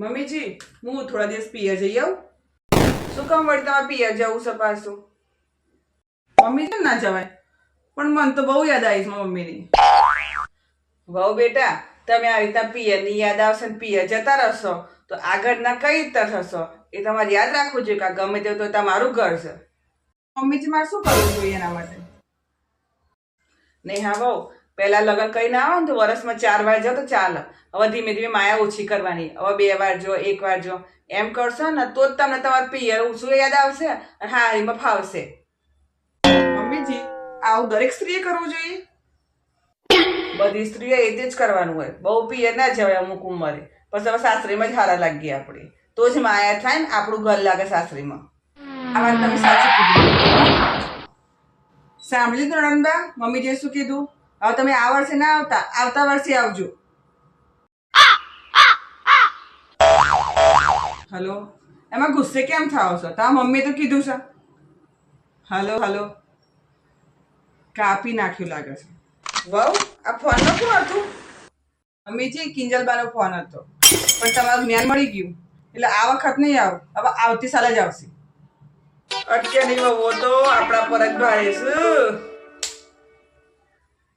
મમ્મીજી, હું થોડા દિવસ પિયર જઈ આવું. શું કામ તમારે પિયર જવું છે પાછું? મમ્મી કેમ ના જવાય? પણ મને તો બહુ યાદ આવી છે મમ્મીની. વહુ બેટા, તમે આવી રીતના પિયરની યાદ આવશે ને પિયર જતા રહેશો. તો આગળના કઈ રીતે થશો? એ તમારે યાદ રાખવું જોઈએ કે ગમે તેવું તો તમારું ઘર છે. મમ્મીજી, મારે શું કરવું જોઈએ એના માટે? નહીં હા બહુ પહેલા લગ્ન કરીને આવો ને તો વર્ષમાં ચાર વાર જાઓ તો ચાલો. હવે ધીમે ધીમે માયા ઓછી કરવાની. હવે બે વાર જો, એક વાર જો. એમ કરશો ને તો જ તમને તમારું પિયર ઓછું યાદ આવશે અને હારીમાં ફાવશે. મમ્મીજી, આવું દરેક સ્ત્રીએ કરવું જોઈએ? બધી સ્ત્રીઓ એ જ કરવાનું હોય. બહુ પિયર ના જવાય અમુક ઉંમરે. પછી હવે સાસરીમાં જ હારા લાગીએ આપણે. તો જ માયા થાય ને આપણું ઘર લાગે સાસરીમાં. આ વાત તમે સાચી કીધી. સાંભળ્યું લીધું મમ્મી જે શું કીધું? હવે તમે આ વર્ષે ના આવતા આવતા વર્ષે આવજો. હલો? એમાં ગુસ્સે કેમ થાવ છો? તા મમ્મી તો કીધું છે. Hello hello? કાપી નાખ્યું લાગે છે. વહુ, આ ફોન નો શું હતું? મમ્મીજી કિંજલબાનો ફોન હતો. પણ તમારું જ્ઞાન મળી ગયું. એટલે આ વખત નહીં આવ. હવે આવતી સાલે જ આવશે. અટકે નહીં વહુ તો આપણા પર જ ભાઈ છે.